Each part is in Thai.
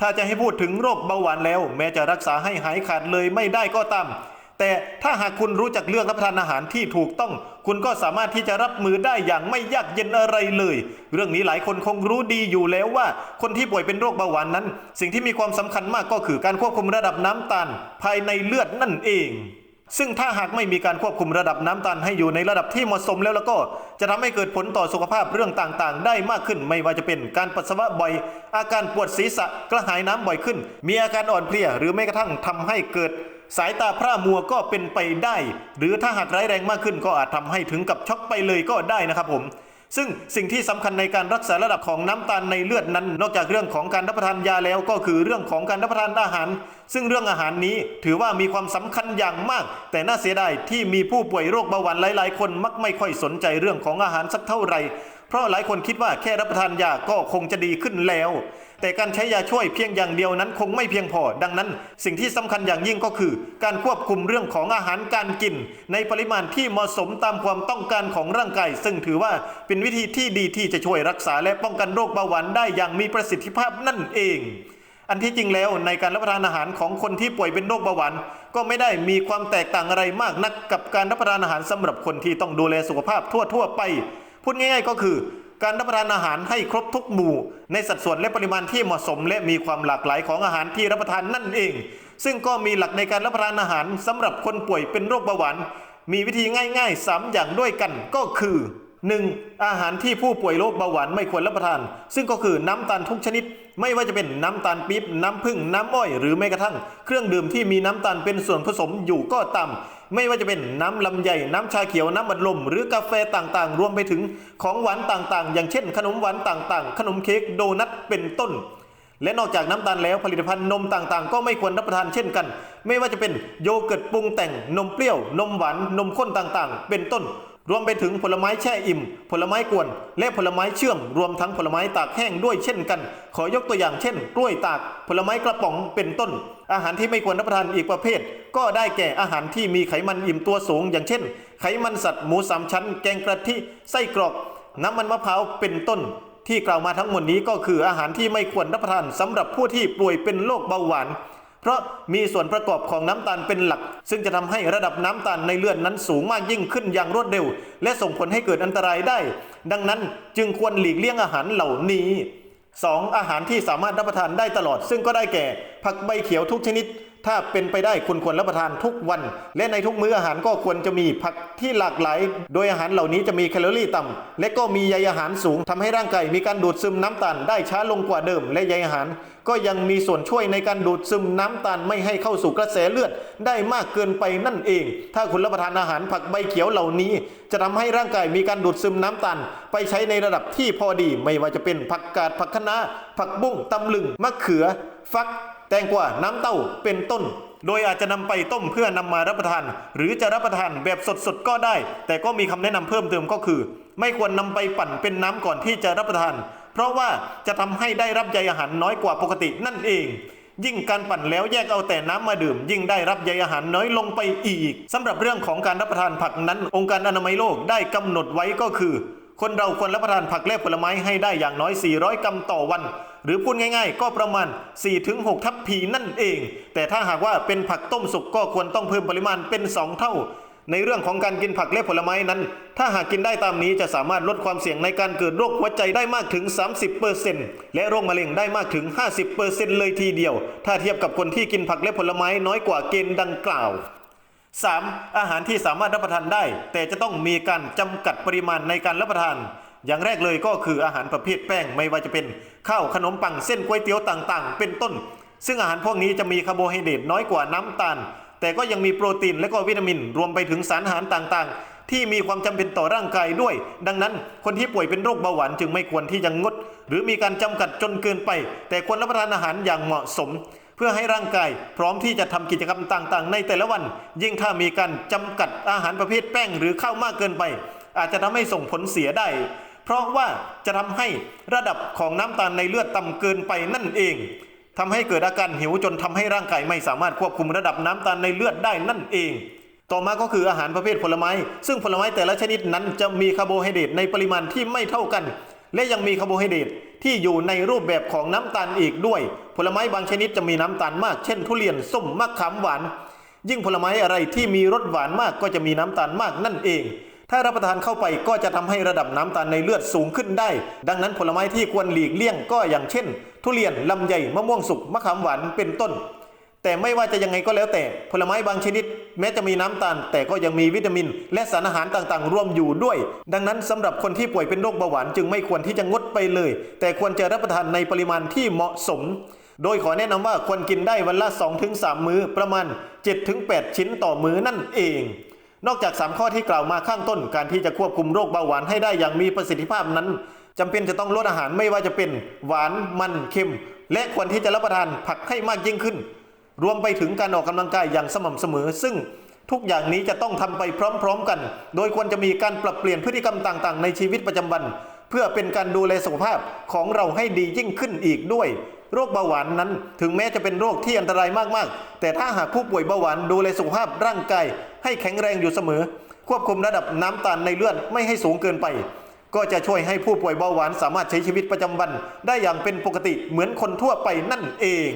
ถ้าจะให้พูดถึงโรคเบาหวานแล้ว แม้จะรักษาให้หายขาดเลยไม่ได้ก็ตาม แต่ถ้าหากคุณรู้จักเลือกรับประทานอาหารที่ถูกต้อง คุณก็สามารถที่จะรับมือได้อย่างไม่ยากเย็นอะไรเลย เรื่องนี้หลายคนคงรู้ดีอยู่แล้วว่า คนที่ป่วยเป็นโรคเบาหวานนั้น สิ่งที่มีความสำคัญมากก็คือการควบคุมระดับน้ำตาล ภายในเลือดนั่นเอง ซึ่งถ้าหากไม่มีการควบคุมระดับน้ำตาลให้อยู่ในระดับที่เหมาะสมแล้วแล้วก็จะทำให้เกิดผลต่อสุขภาพเรื่องต่างๆ ได้มากขึ้น ไม่ว่าจะเป็นการปัสสาวะบ่อย อาการปวดศีรษะกระหายน้ำบ่อยขึ้น มีอาการอ่อนเพลียหรือแม้กระทั่งทำให้เกิดสายตาพร่ามัวก็เป็นไปได้ หรือถ้าหากร้ายแรงมากขึ้นก็อาจทำให้ถึงกับช็อกไปเลยก็ได้นะครับผม ซึ่งสิ่งที่สำคัญในการรักษาระดับของน้ำตาลในเลือดนั้น นอกจากเรื่องของการรับประทานยาแล้วก็คือเรื่องของการรับประทานอาหาร ซึ่งเรื่องอาหารนี้ถือว่ามีความสำคัญอย่างมาก แต่น่าเสียดายที่มีผู้ป่วยโรคเบาหวานหลาย ๆ คนมักไม่ค่อยสนใจเรื่องของอาหารสักเท่าไหร่ เพราะหลายคนคิดว่าแค่รับประทานยาก็คงจะดีขึ้นแล้ว แต่การใช้ยาช่วยเพียงอย่างเดียวนั้นคงไม่เพียงพอ ดังนั้น สิ่งที่สำคัญอย่างยิ่งก็คือ การควบคุมเรื่องของอาหารการกิน ในปริมาณที่เหมาะสมตามความต้องการของร่างกาย ซึ่งถือว่าเป็นวิธีที่ดีที่จะช่วยรักษาและป้องกันโรคเบาหวานได้อย่างมีประสิทธิภาพนั่นเองอันที่จริงแล้วในการรับประทานอาหารของคนที่ป่วยเป็นโรคเบาหวานก็ไม่ได้มีความแตกต่างอะไรมากนักกับการรับประทานอาหารสำหรับคนที่ต้องดูแลสุขภาพทั่ว ๆ ไป พูดง่าย ๆ ก็คือ การรับประทานอาหารให้ครบทุกหมู่ ในสัดส่วนและปริมาณที่เหมาะสม และมีความหลากหลายของอาหารที่รับประทานนั่นเอง ซึ่งก็มีหลักในการรับประทานอาหารสำหรับคนป่วยเป็นโรคเบาหวานมีวิธีง่ายๆ 3 อย่างด้วยกันก็คือ 1. อาหารที่ผู้ป่วยโรคเบาหวานไม่ควรรับประทาน ซึ่งก็คือน้ำตาลทุกชนิด ไม่ว่าจะเป็นน้ำตาลปี๊บน้ำผึ้งน้ำอ้อยหรือแม้กระทั่ง เครื่องดื่มที่มีน้ำตาลเป็นส่วนผสมอยู่ก็ตามไม่ว่าจะเป็นน้ำลำไยน้ำชาเขียวน้ำบัดลม หรือกาแฟต่างๆ รวมไปถึงของหวานต่างๆ อย่างเช่น ขนมหวานต่างๆ ขนมเค้กโดนัทเป็นต้นและนอกจากน้ำตาลแล้วผลิตภัณฑ์นมต่างๆ ก็ไม่ควรรับประทานเช่นกัน ไม่ว่าจะเป็นโยเกิร์ตปรุงแต่งนมเปรี้ยวนมหวานนมข้นต่างๆ เป็นต้น รวมไปถึงผลไม้แช่อิ่ม ผลไม้กวน และผลไม้เชื่อม รวมทั้งผลไม้ตากแห้งด้วยเช่นกัน ขอยกตัวอย่างเช่น กล้วยตาก ผลไม้กระป๋องเป็นต้น อาหารที่ไม่ควรรับประทานอีกประเภท ก็ได้แก่อาหารที่มีไขมันอิ่มตัวสูง อย่างเช่น ไขมันสัตว์หมูสามชั้น แกงกะทิไส้กรอก น้ำมันมะพร้าวเป็นต้น ที่กล่าวมาทั้งหมดนี้ก็คืออาหารที่ไม่ควรรับประทานสำหรับผู้ที่ป่วยเป็นโรคเบาหวาน เพราะมีส่วนประกอบของน้ำตาลเป็นหลัก ซึ่งจะทำให้ระดับน้ำตาลในเลือดนั้นสูงมากยิ่งขึ้นอย่างรวดเร็ว และส่งผลให้เกิดอันตรายได้ ดังนั้นจึงควรหลีกเลี่ยงอาหารเหล่านี้ 2. อาหารที่สามารถรับประทานได้ตลอด ซึ่งก็ได้แก่ ผักใบเขียวทุกชนิด ถ้าเป็นไปได้คุณควรรับประทานทุกวัน และในทุกมื้ออาหารก็ควรจะมีผักที่หลากหลาย โดยอาหารเหล่านี้จะมีแคลอรี่ต่ำและก็มีใยอาหารสูงทำให้ร่างกายมีการดูดซึมน้ำตาลได้ช้าลงกว่าเดิม และใยอาหาร ก็ยังมีส่วนช่วยในการดูดซึมน้ำตาลไม่ให้เข้าสู่กระแสเลือด ได้มากเกินไปนั่นเอง ถ้าคุณรับประทานอาหารผักใบเขียวเหล่านี้ จะทำให้ร่างกายมีการดูดซึมน้ำตาล ไปใช้ในระดับที่พอดี ไม่ว่าจะเป็นผักกาดผักคะน้าผักบุ้งตำลึงมะเขือ ฟัก แตงกวาน้ำเต้าเป็นต้น โดยอาจจะนำไปต้มเพื่อนำมารับประทาน หรือจะรับประทานแบบสดๆก็ได้ แต่ก็มีคำแนะนำเพิ่มเติมก็คือ ไม่ควรนำไปปั่นเป็นน้ำก่อนที่จะรับประทาน เพราะว่าจะทำให้ได้รับใยอาหารน้อยกว่าปกตินั่นเองยิ่งการปั่นแล้วแยกเอาแต่น้ำมาดื่ม ยิ่งได้รับใยอาหารน้อยลงไปอีกสำหรับเรื่องของการรับประทานผักนั้น องค์การอนามัยโลกได้กำหนดไว้ก็คือ คนเราควรรับประทานผักและผลไม้ให้ได้อย่างน้อย 400 กรัมต่อวัน หรือพูดง่ายๆ ก็ประมาณ 4-6 ทัพพีนั่นเอง แต่ถ้าหากว่าเป็นผักต้มสุกก็ควรต้องเพิ่มปริมาณเป็น 2 เท่า ในเรื่องของการกินผักและผลไม้นั้น ถ้าหากกินได้ตามนี้จะสามารถลดความเสี่ยงในการเกิดโรคหัวใจได้มากถึง 30%และโรคมะเร็งได้มากถึง 50%เลยทีเดียว ถ้าเทียบกับคนที่กินผักและผลไม้น้อยกว่าเกณฑ์ดังกล่าว 3. อาหารที่สามารถรับประทานได้ แต่จะต้องมีการจำกัดปริมาณในการรับประทาน อย่างแรกเลยก็คืออาหารประเภทแป้งไม่ว่าจะเป็นข้าวขนมปังเส้นก๋วยเตี๋ยวต่างๆ เป็นต้น ซึ่งอาหารพวกนี้จะมีคาร์โบไฮเดรตน้อยกว่าน้ำตาล แต่ก็ยังมีโปรตีนและก็วิตามิน รวมไปถึงสารอาหารต่างๆ ที่มีความจำเป็นต่อร่างกายด้วย ดังนั้นคนที่ป่วยเป็นโรคเบาหวานจึงไม่ควรที่จะงด หรือมีการจำกัดจนเกินไป แต่ควรรับประทานอาหารอย่างเหมาะสมเพื่อให้ร่างกายพร้อมที่จะทำกิจกรรมต่างๆ ในแต่ละวัน ยิ่งถ้ามีการจำกัดอาหารประเภทแป้งหรือข้าวมากเกินไป อาจจะทำให้ส่งผลเสียได้ เพราะว่าจะทำให้ระดับของน้ำตาลในเลือดต่ำเกินไปนั่นเองทำให้เกิดอาการหิวจนทำให้ร่างกายไม่สามารถควบคุมระดับน้ำตาลในเลือดได้นั่นเอง ต่อมาก็คืออาหารประเภทผลไม้ ซึ่งผลไม้แต่ละชนิดนั้นจะมีคาร์โบไฮเดรตในปริมาณที่ไม่เท่ากัน และยังมีคาร์โบไฮเดรตที่อยู่ในรูปแบบของน้ำตาลอีกด้วย ผลไม้บางชนิดจะมีน้ำตาลมาก เช่น ทุเรียนส้มมะขามหวาน ยิ่งผลไม้อะไรที่มีรสหวานมากก็จะมีน้ำตาลมากนั่นเอง ถ้ารับประทานเข้าไปก็จะทำให้ระดับน้ำตาลในเลือดสูงขึ้นได้ ดังนั้นผลไม้ที่ควรหลีกเลี่ยงก็อย่างเช่น ทุเรียนลำไยมะม่วงสุกมะขามหวานเป็นต้น แต่ไม่ว่าจะยังไงก็แล้วแต่ ผลไม้บางชนิด แม้จะมีน้ำตาล แต่ก็ยังมีวิตามิน และสารอาหารต่างๆ รวมอยู่ด้วย ดังนั้นสำหรับคนที่ป่วยเป็นโรคเบาหวานจึงไม่ควรที่จะงดไปเลย แต่ควรจะรับประทานในปริมาณที่เหมาะสมโดยขอแนะนำว่าควรกินได้วันละ 2-3 มื้อประมาณ 7-8 ชิ้นต่อมื้อนั่นเอง นอกจาก 3 ข้อที่กล่าวมาข้างต้น การที่จะควบคุมโรคเบาหวานให้ได้อย่างมีประสิทธิภาพนั้นจำเป็นจะต้องลดอาหารไม่ว่าจะเป็นหวานมันเค็ม และควรที่จะรับประทานผักให้มากยิ่งขึ้น รวมไปถึงการออกกำลังกายอย่างสม่ำเสมอ ซึ่งทุกอย่างนี้จะต้องทำไปพร้อม ๆ กัน โดยควรจะมีการปรับเปลี่ยนพฤติกรรมต่างๆ ในชีวิตประจำวัน เพื่อเป็นการดูแลสุขภาพของเราให้ดียิ่งขึ้นอีกด้วย โรคเบาหวานนั้น ถึงแม้จะเป็นโรคที่อันตรายมากๆ แต่ถ้าหากผู้ป่วยเบาหวานดูแลสุขภาพร่างกาย ให้แข็งแรงอยู่เสมอ ควบคุมระดับน้ำตาลในเลือดไม่ให้สูงเกินไป ก็จะช่วยให้ผู้ป่วยเบาหวานสามารถใช้ชีวิตประจำวัน ได้อย่างเป็นปกติเหมือนคนทั่วไปนั่นเอง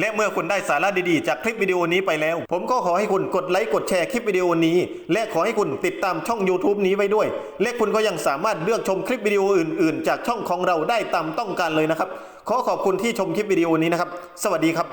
และเมื่อคุณได้สาระดีๆ จากคลิปวิดีโอนี้ไปแล้ว ผมก็ขอให้คุณกดไลค์กดแชร์คลิปวิดีโอนี้ และขอให้คุณติดตามช่อง YouTube นี้ไว้ด้วย และคุณก็ยังสามารถเลือกชมคลิปวิดีโออื่นๆ จากช่องของเราได้ตามต้องการเลยนะครับ ขอขอบคุณที่ชมคลิปวิดีโอนี้นะครับ สวัสดีครับ